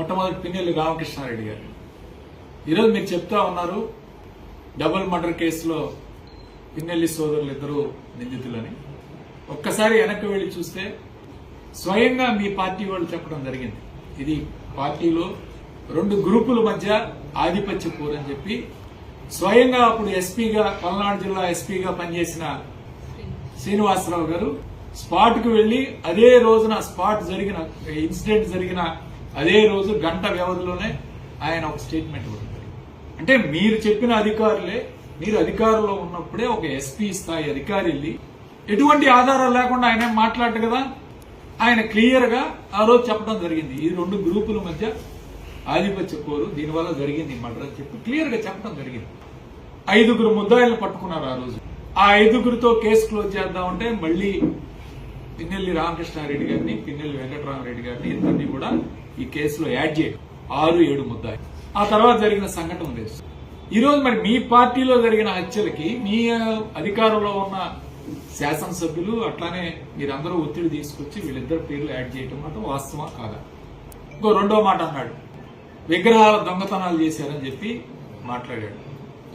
మొట్టమొదటి పిన్నెల్లి రామకృష్ణారెడ్డి గారు. ఈరోజు మీరు చెప్తా ఉన్నారు డబుల్ మర్డర్ కేసులో పిన్నెల్లి సోదరులు ఇద్దరు నిందితులని. ఒక్కసారి వెనక్కి వెళ్ళి చూస్తే స్వయంగా మీ పార్టీ వాళ్ళు చెప్పడం జరిగింది. ఇది పార్టీలో రెండు గ్రూపుల మధ్య ఆధిపత్య పోరని చెప్పి స్వయంగా అప్పుడు ఎస్పీగా పల్నాడు జిల్లా ఎస్పీగా పనిచేసిన శ్రీనివాసరావు గారు స్పాట్కు వెళ్ళి అదే రోజున స్పాట్ జరిగిన ఇన్సిడెంట్ జరిగిన అదే రోజు గంట వ్యవధిలోనే ఆయన ఒక స్టేట్మెంట్ ఇవ్వడం అంటే మీరు చెప్పిన అధికారులే మీరు అధికారంలో ఉన్నప్పుడే ఒక ఎస్పీ స్థాయి అధికారి వెళ్ళి ఎటువంటి ఆధారాలు లేకుండా ఆయన మాట్లాడటం మాట్లాడదు కదా? ఆయన క్లియర్గా ఆ రోజు చెప్పడం జరిగింది. ఈ రెండు గ్రూపుల మధ్య ఆధిపత్య పోరు దీనివల్ల జరిగింది మర్డర్ అని చెప్పి క్లియర్గా చెప్పడం జరిగింది. ఐదుగురు ముద్దాయిలను పట్టుకున్నారు ఆ రోజు. ఆ ఐదుగురితో కేసు క్లోజ్ చేద్దామంటే మళ్ళీ పిన్నెల్లి రామకృష్ణారెడ్డి గారిని పిన్నెల్లి వెంకటరామరెడ్డి గారిని ఇద్దరిని కూడా ఈ కేసులో యాడ్ చేయడం ఆరు ఏడు ముద్దాయి. ఆ తర్వాత జరిగిన సంఘటన తెలుసు ఈ రోజు మరి మీ పార్టీలో జరిగిన హత్యలకి మీ అధికారంలో ఉన్న శాసనసభ్యులు అట్లానే మీరందరూ ఒత్తిడి తీసుకొచ్చి వీళ్ళిద్దరు పేర్లు యాడ్ చేయడం మాత్రం వాస్తవా కాదా? ఇంకో రెండో మాట అన్నాడు. విగ్రహాల దొంగతనాలు చేశారని చెప్పి మాట్లాడాడు.